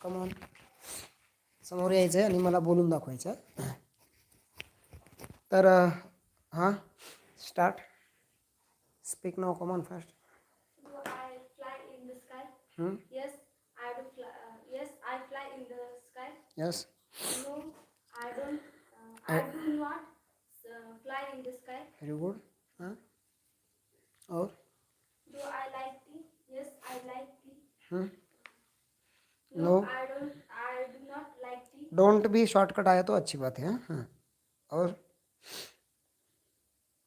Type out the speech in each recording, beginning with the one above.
कमान समोर यायचं आहे आणि मला बोलून दाखवायचं तर हां start speak now come on fast you yes I fly in the sky yes no I don't I do know what No, No. I don't. I do not like tea. Don't be shortcut आया तो अच्छी बात है हाँ हाँ और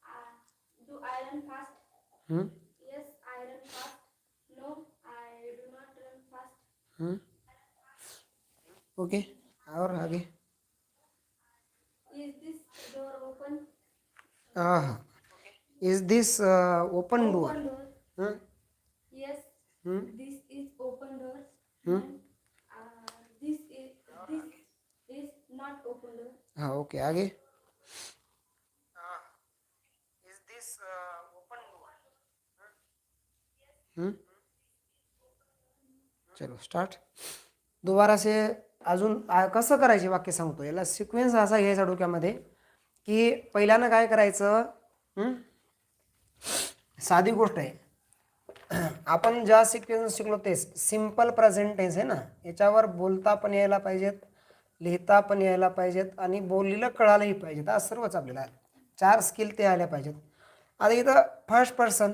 Uh, do I run fast? हम्म Yes, I run fast. No, I do not run fast. Hmm okay और आगे Is this door open? हाँ हाँ is this open door Open door. हाँ Yes, हम्म this is open door. Hmm? And, uh, this is this is not. हाँ okay आगे। Is this open door hmm. चलो start दोबारा से अजून आ- कसं करायचे वाक्य सांगतो? याला सिक्वेन्स असा घ्यायचा डोक्यामध्ये की पहिल्यानं काय करायचं? हम्म? साधी गोष्ट आहे. आपण ज्या सिक्वेन्स शिकलो तेच सिंपल प्रेझेंट टेन्स आहे ना? याच्यावर बोलता पण यायला पाहिजेत. लिहिता पण यायला पाहिजेत आणि बोललेलं कळायलाही पाहिजेत. आज सर्वच आपल्याला चार स्किल ते आल्या पाहिजेत. आता इथं फर्स्ट पर्सन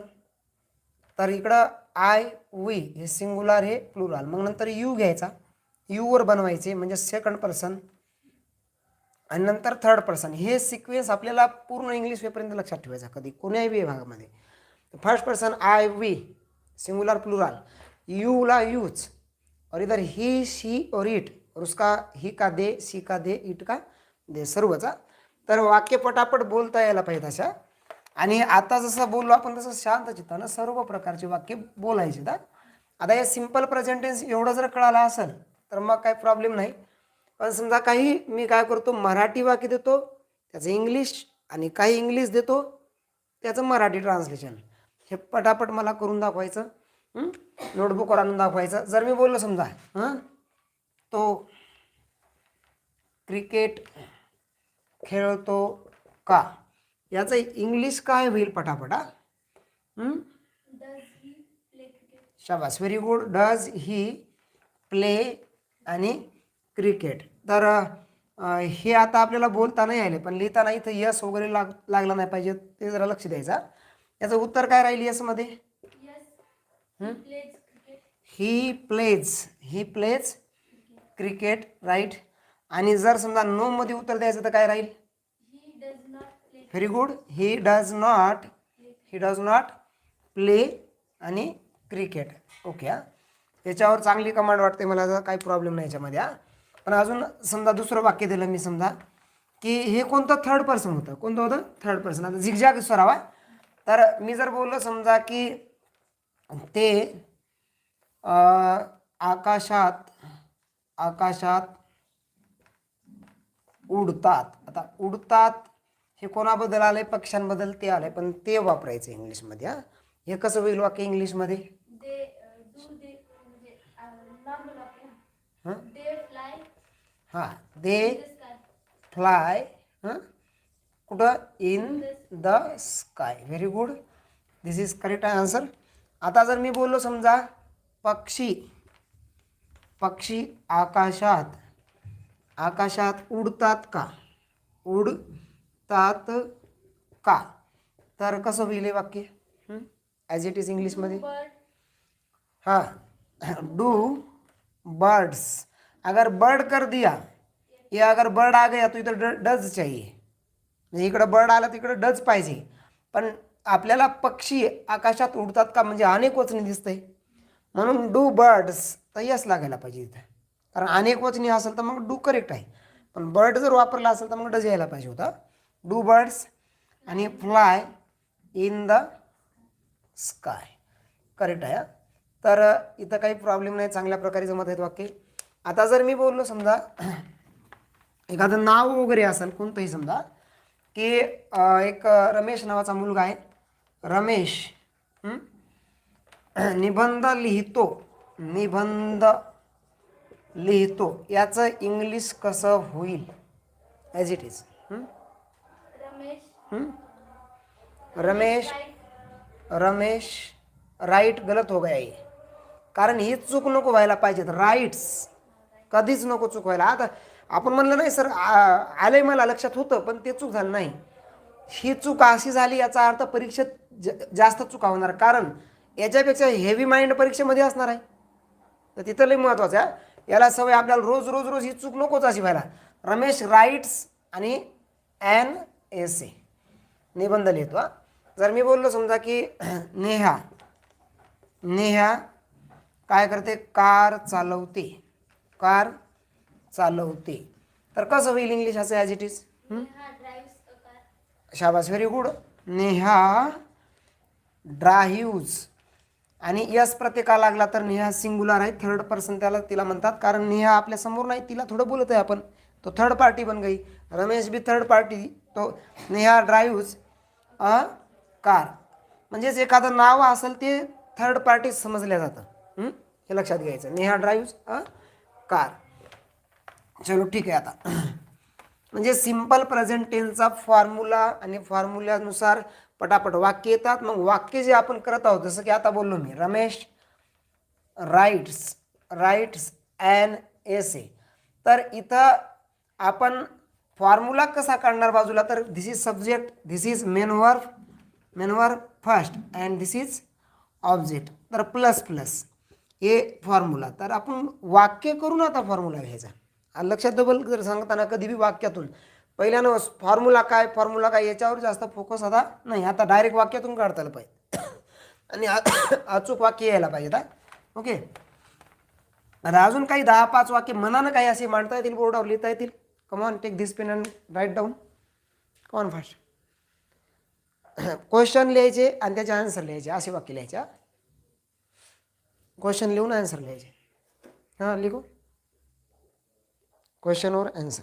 तर इकडं आय वी हे सिंगुलर हे प्लुराल मग नंतर यू घ्यायचा. यूवर बनवायचे म्हणजे सेकंड पर्सन आणि नंतर थर्ड पर्सन हे सिक्वेन्स आपल्याला पूर्ण इंग्लिश वेपर्यंत लक्षात ठेवायचा कधी कोण्याही विभागामध्ये first person I we singular plural यूला यूच और इधर ही शी और इट और उसका ही का दे सी का दे इट का दे सर्वचा. तर वाक्य पटापट बोलता यायला पाहिजे अशा आणि आता जसं बोललो आपण तसं शांत चित्तानं सर्व प्रकारचे वाक्य बोलायचे दा. आता हे सिंपल प्रेझेंटेन्स एवढं जर कळालं असेल तर मग काही प्रॉब्लेम नाही. पण समजा काही मी काय करतो मराठी वाक्य देतो त्याचं इंग्लिश आणि काही इंग्लिश देतो त्याचं मराठी ट्रान्सलेशन हे पटापट मला करून दाखवायचं नोटबुकवर आणून दाखवायचं. जर मी बोललो समजा हां? तो क्रिकेट खेळतो का? याचं इंग्लिश काय होईल पटापटा? हं? शाबास very good does he play आणि क्रिकेट तर हे आता आपल्याला बोलता नाही आले पण लिहिताना इथं यस वगैरे लाग लागला नाही पाहिजे ते जरा लक्ष द्यायचा याचं उत्तर काय राहील यसमध्ये. He? Plays he plays cricket right? आणि जर समजा नोमध्ये उत्तर द्यायचं तर काय राहील. Very good he does not he does not play आणि क्रिकेट ओके हा? याच्यावर चांगली कमांड वाटते मला काही प्रॉब्लेम नाही याच्यामध्ये हा? पण अजून समजा दुसरं वाक्य दिलं मी समजा की हे कोणतं थर्ड पर्सन होतं? कोणतं होतं? थर्ड पर्सन आता झिगझॅग सरावा तर मी जर बोललो समजा की ते आकाशात आकाशात उडतात. आता उडतात हे कोणाबद्दल आलंय? पक्ष्यांबद्दल ते आलंय पण ते वापरायचं इंग्लिशमध्ये हा. हे कसं होईल वाक्य इंग्लिशमध्ये? म्हणजे हां? दे. फ्लाय. हां कुठं? In the sky. Very good this is correct answer आता जर मी बोललो समजा पक्षी. पक्षी आकाशात आकाशात उडतात का? उडतात का? तर कसं होईल हे वाक्य? ॲज इट इज इंग्लिशमध्ये हाँ. डू बर्ड्स अगर बर्ड कर दिया या अगर बर्ड आ गया तो इथं ड डज चाहिए. म्हणजे इकडं बर्ड आला तिकडं डज पाहिजे. पण आपल्याला पक्षी आकाशात उडतात का? म्हणजे अनेक वचनी दिसतंय. म्हणून डू बर्ड्स तर यस लागायला पाहिजे इथं. कारण अनेक वचनी असेल तर मग डू करेक्ट आहे. पण बर्ड जर वापरला असेल तर मग डज यायला पाहिजे होता. डू बर्ड्स आणि fly in the sky correct आहे तर इथं काही प्रॉब्लेम नाही. चांगल्या प्रकारे जमत आहेत वाक्य. आता जर मी बोललो समजा एखादं नाव वगैरे असेल कोणतंही समजा की एक रमेश नावाचा मुलगा आहे. रमेश निबंध लिहितो. निबंध लिहितो. याचं इंग्लिश कसं होईल? As it is Ramesh. Ramesh right गलत हो गया ये. कारण ही चूक नको व्हायला पाहिजेत. राईट्स कधीच नको चूक व्हायला. आता आपण म्हणलं नाही सर आलंय मला लक्षात होतं पण ते चूक झालं नाही. ही चूक अशी झाली याचा अर्थ परीक्षेत ज- जास्त चुका होणार. कारण याच्यापेक्षा हेवी माइंड परीक्षेमध्ये असणार आहे. तर तिथं लई महत्त्वाचं आहे याला सवय आपल्याला रोज रोज रोज ही चूक नकोच अशी व्हायला. रमेश राईट्स आणि ॲन एस ए. निबंध लिहितो हा. जर मी बोललो समजा की नेहा नेहा काय करते? कार चालवते. कार चालवते. तर कसं होईल इंग्लिश असं ॲज इट इज शाबास व्हेरी गुड नेहा ड्राहिव्ज आणि यस प्रत्येका लागला तर नेहा सिंगुलर आहे. थर्ड पर्सन त्याला तिला म्हणतात. कारण नेहा आपल्यासमोर नाही तिला थोडं बोलत आहे आपण. तो थर्ड पार्टी बन गई रमेश बी थर्ड पार्टी तो नेहा ड्राईव्ज अ कार म्हणजेच एखादं नाव असेल ते थर्ड पार्टी समजल्या जातं. हे? लक्षात घ्यायचं. नेहा ड्राईव्ज अ कार चलो ठीक आहे आता. म्हणजे सिंपल प्रेझेंट टेन्सचा फॉर्म्युला आणि फॉर्म्युल्यानुसार पटापट वाक्य येतात. मग वाक्य जे आपण करत आहोत जसं की आता बोललो मी Ramesh writes writes and S A तर इथं आपण फॉर्म्युला कसा काढणार बाजूला? तर this is subject this is main verb main first and this is object तर प्लस प्लस हे फॉर्म्युला तर आपण वाक्य करून आता फॉर्म्युला घ्यायचा. लक्षात डबल जर सांगताना कधी बी वाक्यातून पहिल्यानं फॉर्म्युला काय फॉर्म्युला काय याच्यावर जास्त फोकस आता नाही. आता डायरेक्ट वाक्यातून काढता आलं पाहिजे. आणि आ- अचूक वाक्य यायला पाहिजे आता ओके आता अजून काही दहा पाच वाक्य मनानं काही असे मांडता येतील बोर्डावर लिहिता येतील? Come on take this pen and write down come on fast question लिहायचे आणि त्याचे आन्सर लिहायचे. असे वाक्य लिहायचे क्वेश्चन लिहून आन्सर लिहायचे. हां लिखू क्वेश्चनवर आन्सर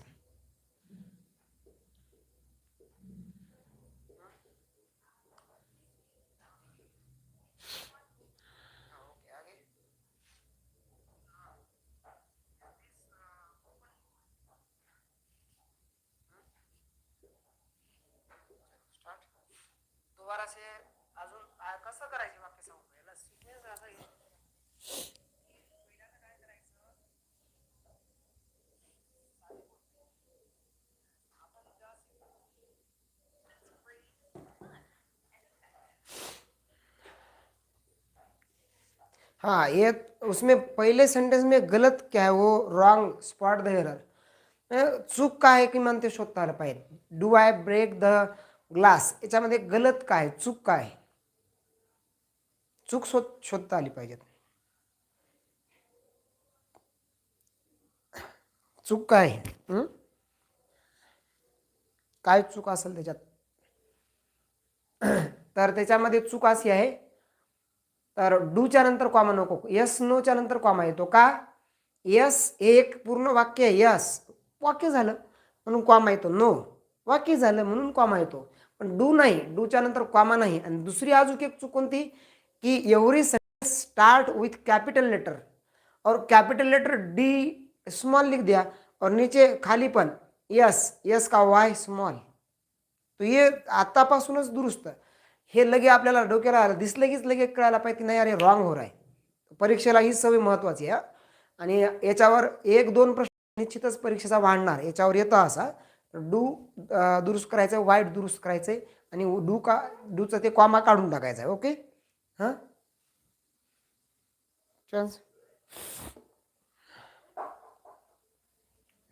दोबारा से अजून आ, कसं करायचे वाक्य सांगतो याला सिक्वेन्स असा घे. हाँ ये उसमें पहले सेंटेंस में गलत क्या है? वो रॉन्ग स्पॉट द एरर चूक काय आहे की ते शोधता आलं पाहिजे? Do I break the glass याच्यामध्ये गलत काय चूक काय चूक शोध शोधता आली पाहिजेत चूक काय आहे? काय चूक असेल त्याच्यात? तर त्याच्यामध्ये चूक अशी आहे तर डूच्या नंतर कॉमा नको. यस नोच्या नंतर कॉमा येतो का? यस हे एक पूर्ण वाक्य आहे यस. वाक्य झालं म्हणून कॉमा येतो नो. वाक्य झालं म्हणून कॉमा येतो. पण डू नाही डूच्या नंतर कॉमा नाही. आणि दुसरी अजून एक चूक कोणती? की every sentence start with capital letter और कैपिटल लेटर डी स्मॉल लिख दिया और नीचे खाली पण. यस यस का वाय स्मॉल तो हे आतापासूनच दुरुस्त. हे लगे आपल्याला डोक्याला आलं दिसलं कीच लगे कळायला पाहिजे की नाही अरे रॉंग हो आहे परीक्षेला ही सवय महत्त्वाची आहे आणि याच्यावर एक दोन प्रश्न निश्चितच परीक्षेचा वाढणार. याच्यावर येतं असा डू दुरुस्त करायचं वाईट दुरुस्त करायचं आणि डू का डूचं ते कॉमा काढून टाकायचं आहे ओके? हां? चान्स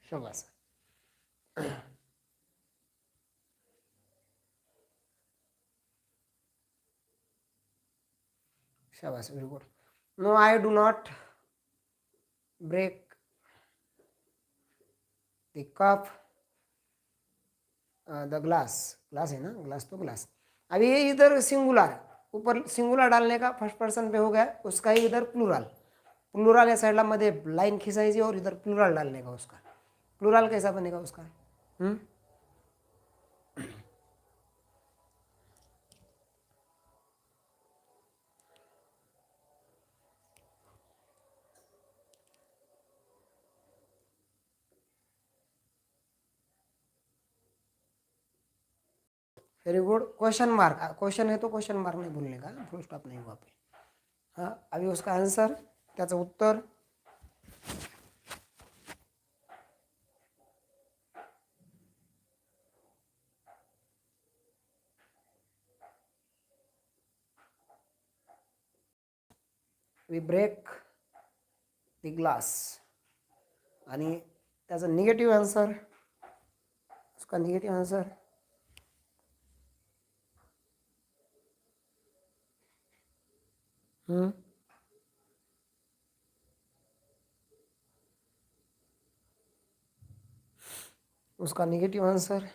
शोभास Very good. No, I do not break the cup, uh, the glass. Glass है ना? ग्लास तो ग्लास अभी ये इधर सिंगुलर ऊपर सिंगुलर डालने का फ़र्स्ट पर्सन पे हो गया उसका ही इधर प्लूरल प्लूरल या साइडला मध्ये लाइन खिंचाई और इधर प्लूरल डालने का उसका। प्लूरल कैसा बनेगा उसका? हम्म? Very good question mark question है तो क्वेश्चन मार्क नहीं भूलने का? फुल स्टॉप नहीं हुआ पे हाँ अभी उसका आंसर त्याचं उत्तर. वी ब्रेक दी ग्लास आणि त्याचा निगेटिव्ह आन्सर उसका निगेटिव्ह आन्सर हम्म उसका negative answer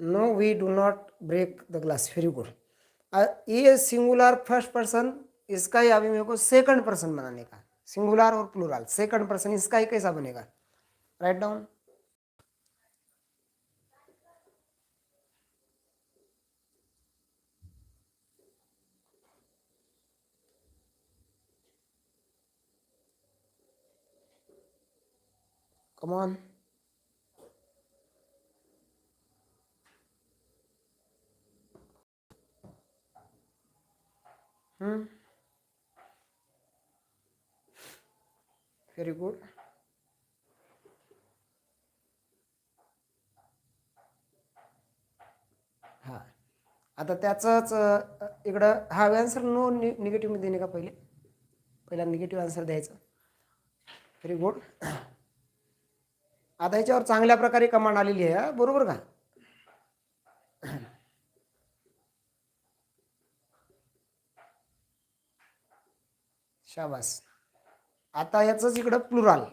no we do not break the glass very good ये सिंगुलर फ़र्स्ट पर्सन इसका ही अभी मेरे को सेकंड पर्सन बनाने का। सिंगुलर और प्लूरल सेकंड पर्सन इसका ही कैसा बनेगा? Write down come on. Hmm. Very good. हा. आता त्याचंच इकडं हा आन्सर नो नि निगेटिव्हमध्ये देणे का पहिले? पहिला निगेटिव्ह आन्सर द्यायचा. व्हेरी गुड आता ह्याच्यावर चांगल्या प्रकारे कमांड आलेली आहे बरोबर का? शाबास. आता याचंच इकडं प्लुराल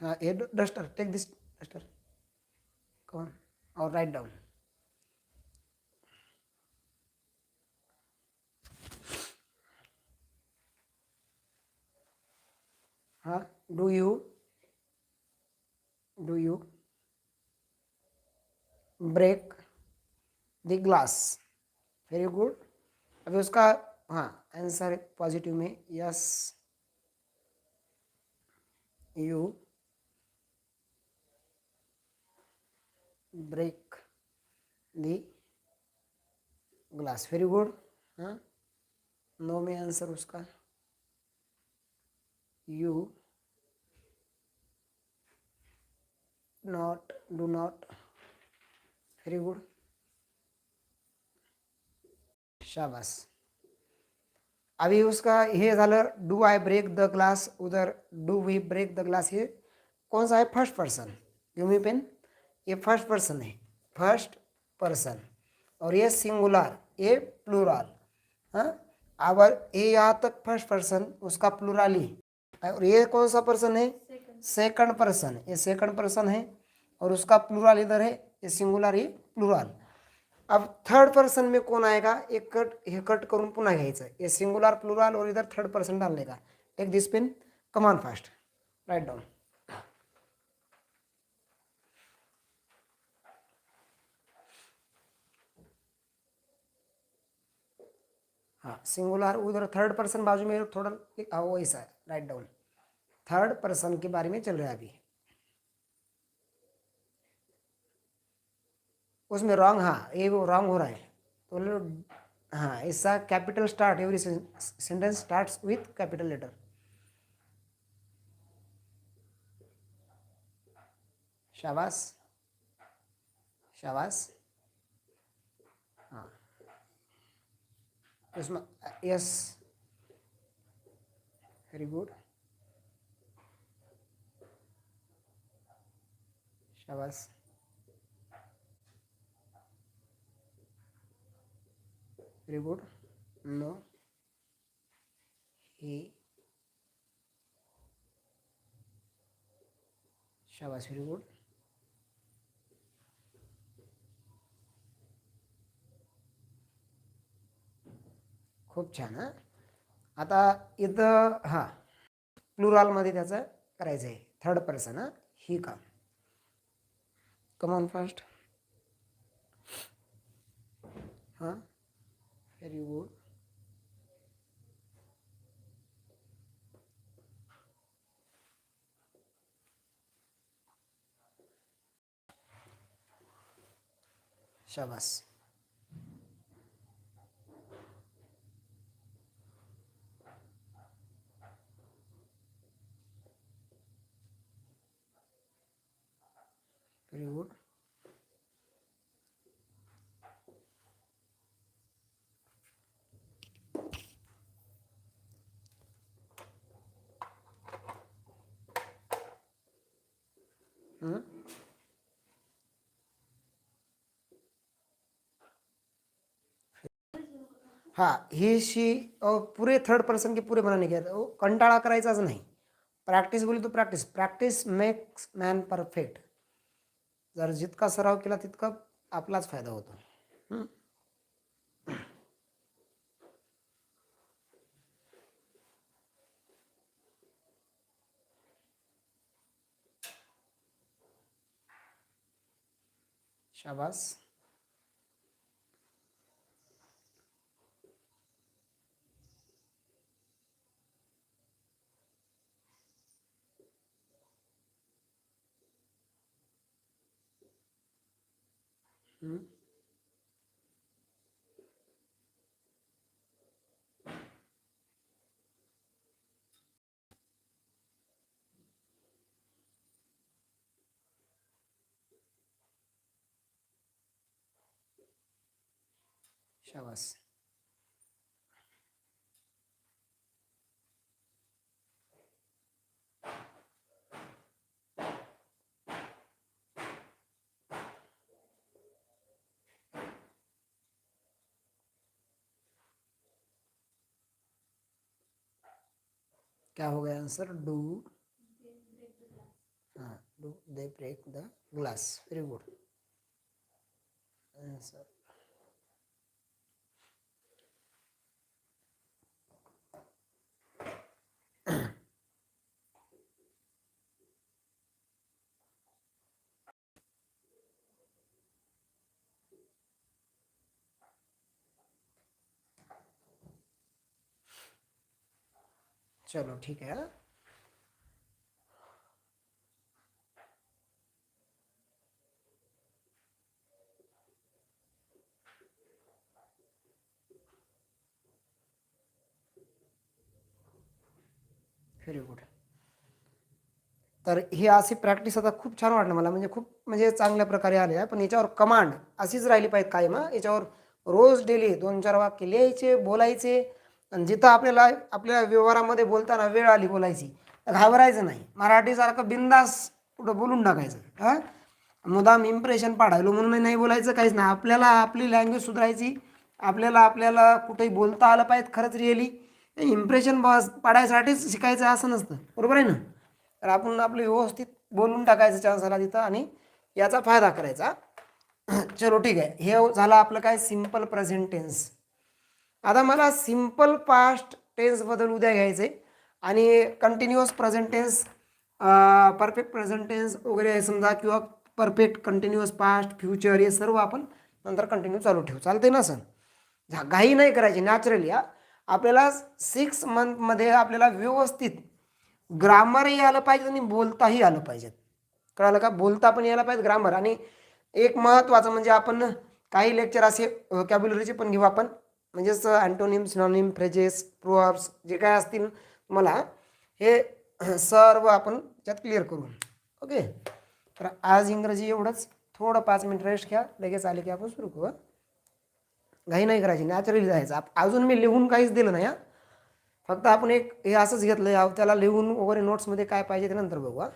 हा हे duster take this duster. Come on और राईट डाऊन हा do you do you break the glass very good अभी उसका हाँ आंसर पॉजिटिव में yes you break the glass very good हाँ नो में आंसर उसका. You not do not very good शाबास. अभी उसका हे झालं do I break the glass उधर do we break the glass हे कौन सा है? First person you me pen ये फर्स्ट पर्सन है. फर्स्ट पर्सन और ये सिंगुलर ये प्लूरल हाँ? अब ये यहाँ तक फर्स्ट पर्सन उसका प्लूरल ही और ये कौन सा पर्सन है? सेकंड पर्सन ये सेकंड पर्सन है और उसका प्लूरल इधर है ये सिंगुलर ये प्लूरल अब थर्ड पर्सन में कौन आएगा? एक कट हे कट करून पुन्हा घ्यायचं ये सिंगुलर प्लुरल और इधर थर्ड पर्सन डालने का take this pen come on fast write down हाँ सिंगुलर उधर थर्ड पर्सन बाजू में थोड़ा हाँ वैसा है राइट डाउन थर्ड पर्सन के बारे में चल रहा है अभी। उसमें रॉन्ग हाँ ये वो रॉन्ग हो रहा है। तो हाँ इसका capital start every sentence starts with capital letter शाबाश। शाबाश। उसमें यस वेरी गुड शाबाश very good. No. He शाबास व्हेरी गुड खूप छान हां. आता इथं हां. प्लुरॉलमध्ये त्याचं करायचं आहे थर्ड पर्सन हां ही का कमॉन फर्स्ट हां. व्हेरी गुड शाबास. Very good ¿Ah? हा ही शी पुरे थर्ड पर्सन के पुरे मनाने घ्या. कंटाळा करायचाच नाही. प्रॅक्टिस बोली तो practice practice makes man perfect जर जितका सराव केला तितका आपलाच फायदा होतो. शाबास. हम्म. शाबास हम्म. शाबास क्या हो गया आंसर? डू। हाँ do they break the glass. Very good answer. चलो ठीक है। व्हेरी गुड तर हे अशी प्रॅक्टिस आता खूप छान वाटलं मला म्हणजे खूप म्हणजे चांगल्या प्रकारे आले आहे पण याच्यावर कमांड अशीच राहिली पाहिजे कायम याच्यावर रोज डेली दोन चार वाक्य लिहायचे बोलायचे आणि जिथं आपल्याला आपल्या व्यवहारामध्ये बोलताना वेळ आली बोलायची तर घाबरायचं नाही. मराठीसारखं बिंदास कुठं बोलून टाकायचं. हां? मुदाम इम्प्रेशन पाडायलो म्हणून नाही बोलायचं काहीच नाही. आपल्याला आपली लँग्वेज सुधारायची आपल्याला आपल्याला कुठेही बोलता आलं पाहिजे खरंच रिअली इम्प्रेशन बस पाडायसाठीच शिकायचं असं नसतं. बरोबर आहे ना? तर आपण आपलं व्यवस्थित बोलून टाकायचं चान्स आला तिथं आणि याचा फायदा करायचा. चलो ठीक आहे. हे झालं आपलं काय? सिंपल प्रेझेंटेन्स आता मला सिंपल पास्ट टेन्सबद्दल उद्या घ्यायचं आहे आणि continuous present tense perfect present tense वगैरे समजा किंवा परफेक्ट कंटिन्युअस पास्ट फ्युचर हे सर्व आपण नंतर कंटिन्यू चालू ठेवू. चालते ना सर? झा घाई नाही करायची नॅचरली हा. आपल्याला सिक्स मंथमध्ये आपल्याला व्यवस्थित ग्रामरही आलं पाहिजे आणि बोलताही आलं पाहिजे कळालं का? बोलता पण यायला पाहिजे ग्रामर आणि एक महत्त्वाचं म्हणजे आपण काही लेक्चर असे कॅब्युलरीचे पण घेऊ आपण. म्हणजेच अँटोनिम सिनॉनिम फ्रेजेस प्रोअब्स जे काय असतील मला हे सर्व आपण त्यात क्लिअर करू. ओके तर आज इंग्रजी एवढंच. थोडं पाच मिनिट रेस्ट घ्या. लगेच आले की आपण सुरू करू घाई नाही करायची. नॅचरली जायचं. अजून मी लिहून काहीच दिलं नाही हा? फक्त आपण एक हे असंच घेतलं आहे त्याला लिहून वगैरे नोट्समध्ये काय पाहिजे ते नंतर बघू हा?